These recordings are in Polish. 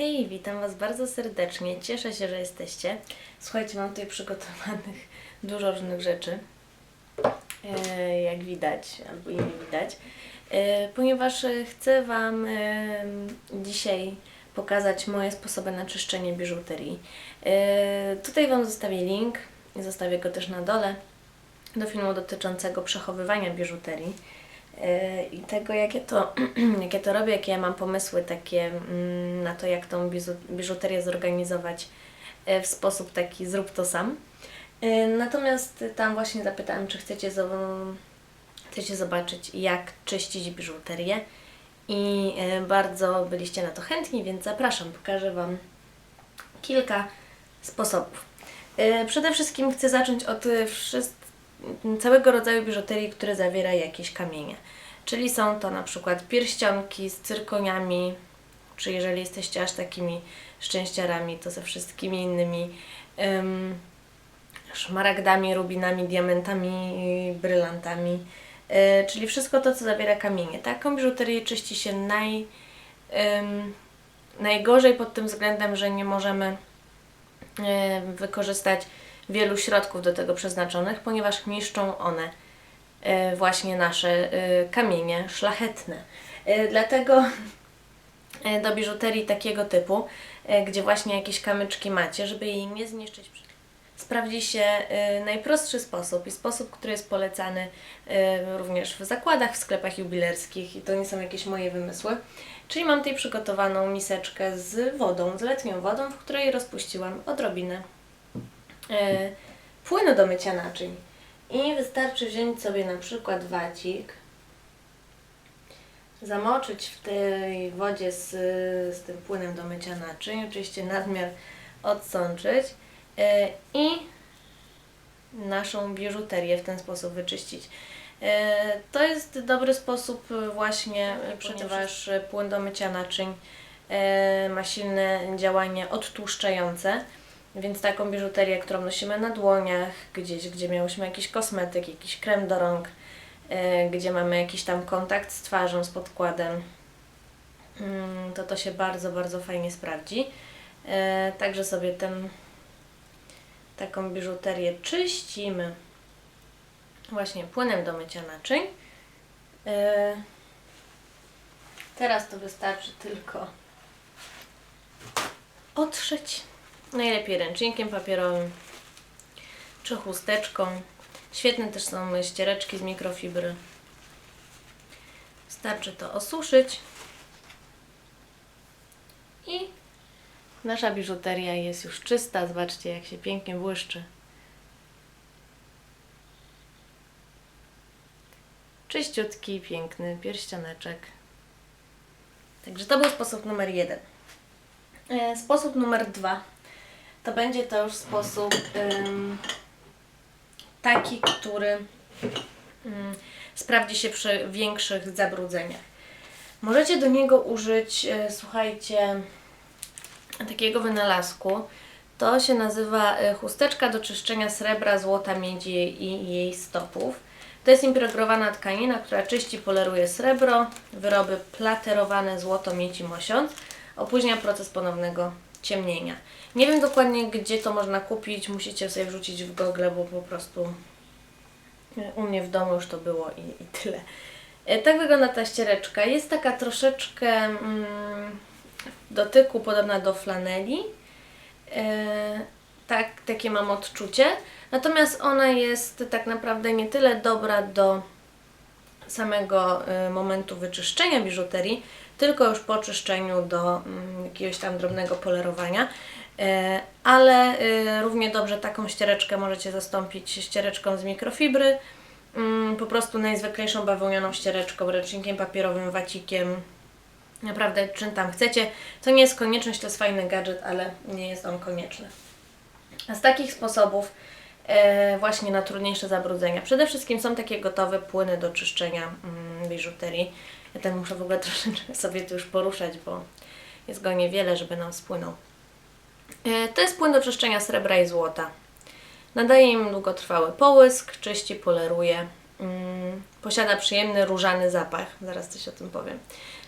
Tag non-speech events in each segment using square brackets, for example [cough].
Hej, witam Was bardzo serdecznie. Cieszę się, że jesteście. Słuchajcie, mam tutaj przygotowanych dużo różnych rzeczy, e, jak widać, albo i nie widać, e, ponieważ chcę Wam e, dzisiaj pokazać moje sposoby na czyszczenie biżuterii. Tutaj Wam zostawię link, zostawię go też na dole, do filmu dotyczącego przechowywania biżuterii i tego, jak ja, to, [clears throat] jak ja to robię, jakie ja mam pomysły takie mm, na to, jak tą biżuterię zorganizować e, w sposób taki zrób to sam. E, Natomiast tam właśnie zapytałam, czy chcecie, chcecie zobaczyć, jak czyścić biżuterię i bardzo byliście na to chętni, więc zapraszam, pokażę Wam kilka sposobów. Przede wszystkim chcę zacząć od wszystkich całego rodzaju biżuterii, które zawiera jakieś kamienie. Czyli są to na przykład pierścionki z cyrkoniami, czy jeżeli jesteście aż takimi szczęściarami, to ze wszystkimi innymi em, szmaragdami, rubinami, diamentami, brylantami. E, czyli wszystko to, co zawiera kamienie. Taką biżuterię czyści się naj, em, najgorzej pod tym względem, że nie możemy e, wykorzystać wielu środków do tego przeznaczonych, ponieważ niszczą one e, właśnie nasze e, kamienie szlachetne. E, Dlatego do biżuterii takiego typu, gdzie właśnie jakieś kamyczki macie, żeby jej nie zniszczyć, sprawdzi się najprostszy sposób i sposób, który jest polecany również w zakładach, w sklepach jubilerskich i to nie są jakieś moje wymysły. Czyli mam tutaj przygotowaną miseczkę z wodą, z letnią wodą, w której rozpuściłam odrobinę płynu do mycia naczyń. I wystarczy wziąć sobie na przykład wacik, zamoczyć w tej wodzie z, z tym płynem do mycia naczyń, oczywiście nadmiar odsączyć e, i naszą biżuterię w ten sposób wyczyścić. E, To jest dobry sposób e, właśnie, e, ponieważ e, płyn do mycia naczyń e, ma silne działanie odtłuszczające. Więc taką biżuterię, którą nosimy na dłoniach, gdzieś, gdzie miałyśmy jakiś kosmetyk, jakiś krem do rąk, e, gdzie mamy jakiś tam kontakt z twarzą, z podkładem, mm, to to się bardzo, bardzo fajnie sprawdzi. E, Także sobie ten, taką biżuterię czyścimy właśnie płynem do mycia naczyń. E, Teraz to wystarczy tylko otrzeć. Najlepiej ręcznikiem papierowym czy chusteczką. Świetne też są ściereczki z mikrofibry. Wystarczy to osuszyć i nasza biżuteria jest już czysta. Zobaczcie, jak się pięknie błyszczy. Czyściutki, piękny pierścioneczek. Także to był sposób numer jeden. E, Sposób numer dwa to będzie to już sposób ym, taki, który ym, sprawdzi się przy większych zabrudzeniach. Możecie do niego użyć, e, słuchajcie, takiego wynalazku. To się nazywa e, chusteczka do czyszczenia srebra, złota, miedzi i jej stopów. To jest impregrowana tkanina, która czyści, poleruje srebro, wyroby platerowane, złoto, miedź i mosiądz. Opóźnia proces ponownego ciemnienia. Nie wiem dokładnie, gdzie to można kupić. Musicie sobie wrzucić w Google, bo po prostu e, u mnie w domu już to było i, i tyle. E, Tak wygląda ta ściereczka. Jest taka troszeczkę mm, w dotyku podobna do flaneli. E, tak, takie mam odczucie. Natomiast ona jest tak naprawdę nie tyle dobra do samego y, momentu wyczyszczenia biżuterii, tylko już po czyszczeniu do mm, jakiegoś tam drobnego polerowania. Y, Ale y, równie dobrze taką ściereczkę możecie zastąpić ściereczką z mikrofibry, mm, po prostu najzwyklejszą bawełnianą ściereczką, ręcznikiem papierowym, wacikiem, naprawdę czym tam chcecie. To nie jest konieczność, to jest fajny gadżet, ale nie jest on konieczny. A z takich sposobów e, właśnie na trudniejsze zabrudzenia. Przede wszystkim są takie gotowe płyny do czyszczenia mm, biżuterii. Ja ten muszę w ogóle [laughs] troszeczkę sobie tu już poruszać, bo jest go niewiele, żeby nam spłynął. E, to jest płyn do czyszczenia srebra i złota. Nadaje im długotrwały połysk, czyści, poleruje. Mm, posiada przyjemny różany zapach. Zaraz coś o tym powiem.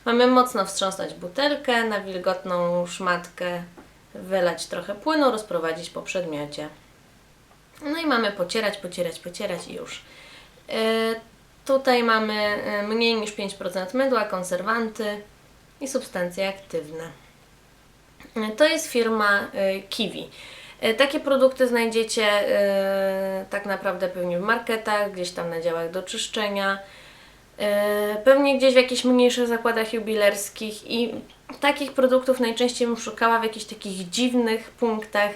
Mamy mocno wstrząsnąć butelkę, na wilgotną szmatkę wylać trochę płynu, rozprowadzić po przedmiocie. No i mamy pocierać, pocierać, pocierać i już. Tutaj mamy yy, mniej niż 5% mydła, konserwanty i substancje aktywne. Yy, to jest firma yy, Kiwi. Takie produkty znajdziecie tak naprawdę pewnie w marketach, gdzieś tam na działach do czyszczenia, pewnie gdzieś w jakichś mniejszych zakładach jubilerskich i takich produktów najczęściej bym szukała w jakichś takich dziwnych punktach,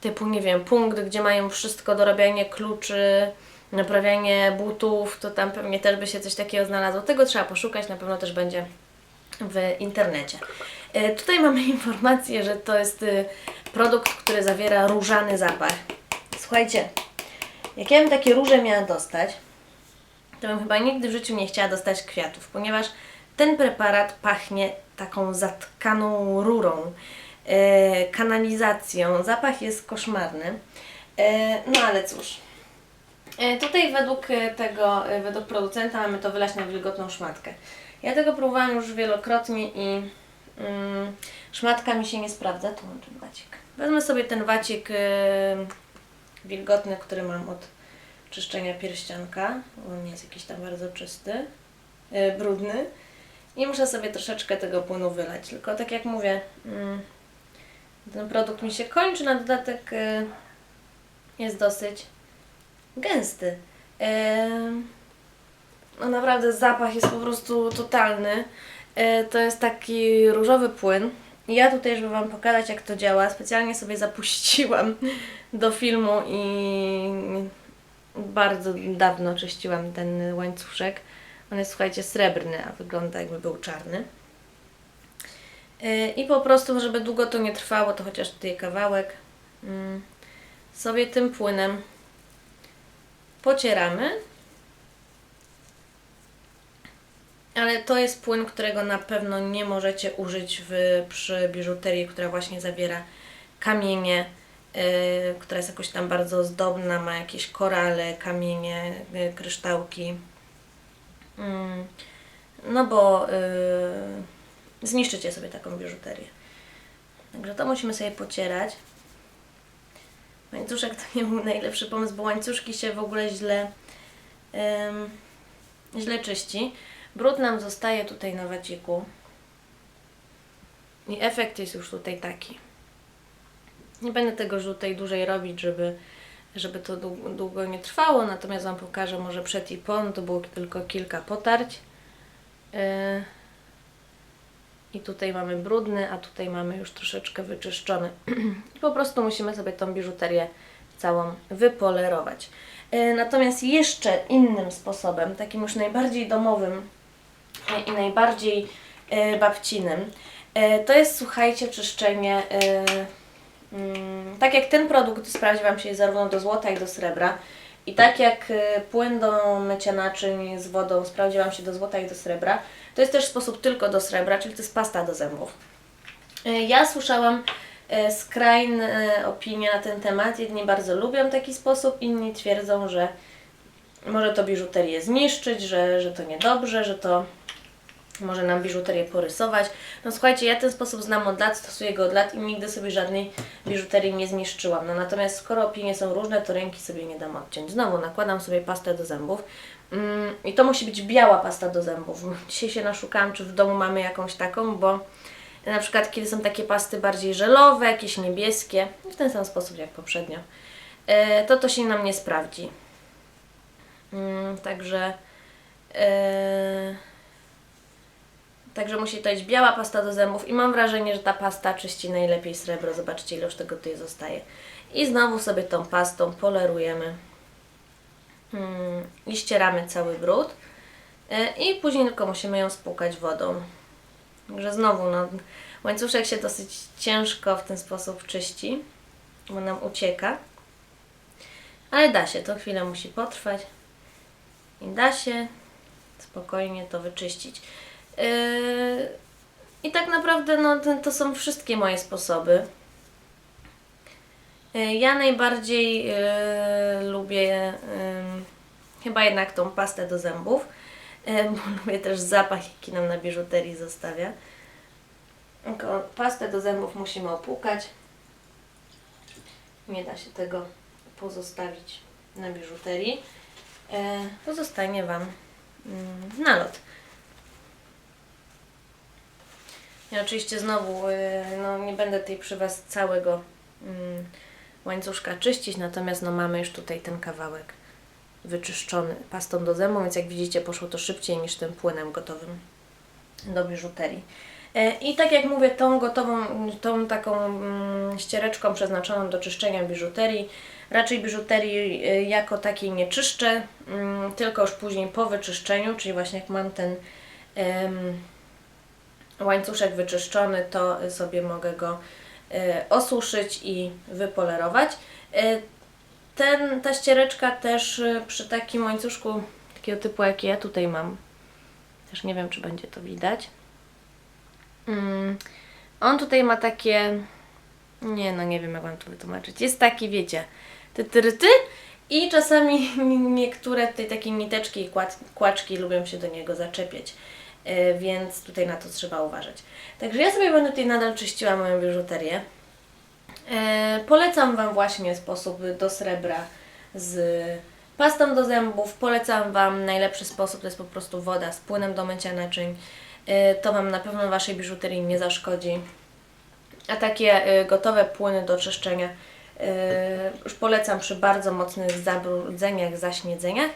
typu, nie wiem, punkt, gdzie mają wszystko, dorabianie kluczy, naprawianie butów, to tam pewnie też by się coś takiego znalazło. Tego trzeba poszukać, na pewno też będzie w internecie. E, Tutaj mamy [laughs] informację, że to jest y, produkt, który zawiera różany zapach. Słuchajcie, jak ja bym takie róże miała dostać, to bym chyba nigdy w życiu nie chciała dostać kwiatów, ponieważ ten preparat pachnie taką zatkaną rurą, e, kanalizacją. Zapach jest koszmarny. E, no ale cóż. E, tutaj według e, tego, e, według producenta mamy to wylać na wilgotną szmatkę. Ja tego próbowałam już wielokrotnie i mm, szmatka mi się nie sprawdza. Tu mam ten wacik. Wezmę sobie ten wacik wilgotny, który mam od czyszczenia pierścionka. On nie jest jakiś tam bardzo czysty, brudny. I muszę sobie troszeczkę tego płynu wylać. Tylko tak jak mówię, mm, ten produkt mi się kończy, na dodatek jest dosyć gęsty. No naprawdę zapach jest po prostu totalny. Y, To jest taki różowy płyn. Ja tutaj, żeby Wam pokazać jak to działa, specjalnie sobie zapuściłam do filmu i bardzo dawno czyściłam ten łańcuszek. On jest, słuchajcie, srebrny, a wygląda jakby był czarny. Yy, I po prostu, żeby długo to nie trwało, to chociaż tutaj kawałek, mm, sobie tym płynem pocieramy. Ale to jest płyn, którego na pewno nie możecie użyć w, przy biżuterii, która właśnie zawiera kamienie, yy, która jest jakoś tam bardzo ozdobna, ma jakieś korale, kamienie, yy, kryształki. Mm, No bo yy, zniszczycie sobie taką biżuterię. Także to musimy sobie pocierać. Łańcuszek to nie był najlepszy pomysł, bo łańcuszki się w ogóle źle, źle czyści. Brud nam zostaje tutaj na waciku. I efekt jest już tutaj taki. Nie będę tego tutaj dłużej robić, żeby, żeby to dłu- długo nie trwało, natomiast Wam pokażę może przed i po, no to było tylko kilka potarć. Yy. I tutaj mamy brudny, a tutaj mamy już troszeczkę wyczyszczony. [clears throat] I po prostu musimy sobie tą biżuterię całą wypolerować. Yy, Natomiast jeszcze innym sposobem, takim już najbardziej domowym i najbardziej yy, babcinym, yy, to jest słuchajcie czyszczenie Mm, tak jak ten produkt sprawdzi Wam się zarówno do złota, jak do srebra. I tak jak płyn do mycia naczyń z wodą sprawdzi Wam się do złota i do srebra, to jest też sposób tylko do srebra, czyli to jest pasta do zębów. Y, Ja słyszałam y, skrajne opinie na ten temat. Jedni bardzo lubią taki sposób, inni twierdzą, że może to biżuterię zniszczyć, że, że to niedobrze, że to może nam biżuterię porysować. No słuchajcie, ja ten sposób znam od lat, stosuję go od lat i nigdy sobie żadnej biżuterii nie zniszczyłam. No natomiast skoro opinie są różne, to ręki sobie nie dam odciąć. Znowu nakładam sobie pastę do zębów. Mm, I to musi być biała pasta do zębów. Dzisiaj się naszukałam, czy w domu mamy jakąś taką, bo na przykład kiedy są takie pasty bardziej żelowe, jakieś niebieskie, w ten sam sposób jak poprzednio, e, to to się nam nie sprawdzi. Mm, także... E, Także musi to być biała pasta do zębów i mam wrażenie, że ta pasta czyści najlepiej srebro. Zobaczcie ile już tego tutaj zostaje. I znowu sobie tą pastą polerujemy mm, i ścieramy cały brud. E, I później tylko musimy ją spłukać wodą. Także znowu no, łańcuszek się dosyć ciężko w ten sposób czyści, bo nam ucieka. Ale da się, to chwilę musi potrwać. I da się spokojnie to wyczyścić. Yy, I tak naprawdę no, to, są wszystkie moje sposoby. Yy, Ja najbardziej yy, lubię chyba jednak tą pastę do zębów. bo [laughs] lubię też zapach, jaki nam na biżuterii zostawia. Pastę do zębów musimy opłukać. Nie da się tego pozostawić na biżuterii. Pozostanie Wam mm, nalot. Ja oczywiście znowu y, no, nie będę tutaj przy Was całego mm, łańcuszka czyścić, natomiast no, mamy już tutaj ten kawałek wyczyszczony pastą do zębów, więc jak widzicie poszło to szybciej niż tym płynem gotowym do biżuterii. E, I tak jak mówię, tą gotową, tą taką mm, ściereczką przeznaczoną do czyszczenia biżuterii, raczej biżuterii y, jako takiej nie czyszczę, mm, tylko już później po wyczyszczeniu, czyli właśnie jak mam ten łańcuszek wyczyszczony, to sobie mogę go e, osuszyć i wypolerować. E, ten, ta ściereczka też e, przy takim łańcuszku takiego typu jaki ja tutaj mam, też nie wiem czy będzie to widać. Mm, on tutaj ma takie, nie no nie wiem jak Wam to wytłumaczyć, jest taki wiecie, tytyryty i czasami [laughs] niektóre tutaj takie niteczki i kłaczki lubią się do niego zaczepiać. E, więc tutaj na to trzeba uważać. Także ja sobie będę tutaj nadal czyściła moją biżuterię. E, polecam Wam właśnie sposób do srebra z pastą do zębów. Polecam Wam najlepszy sposób to jest po prostu woda z płynem do mycia naczyń. E, to Wam na pewno Waszej biżuterii nie zaszkodzi. A takie gotowe płyny do czyszczenia już polecam przy bardzo mocnych zabrudzeniach, zaśniedzeniach.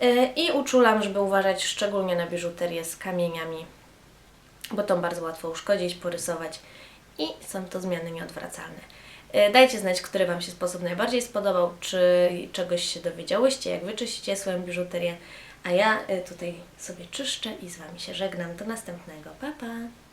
E, I uczulam, żeby uważać szczególnie na biżuterię z kamieniami, bo tą bardzo łatwo uszkodzić, porysować i są to zmiany nieodwracalne. E, Dajcie znać, który Wam się sposób najbardziej spodobał, czy czegoś się dowiedziałyście, jak Wy czyścicie swoją biżuterię, a ja e, tutaj sobie czyszczę i z Wami się żegnam. Do następnego. Pa, pa!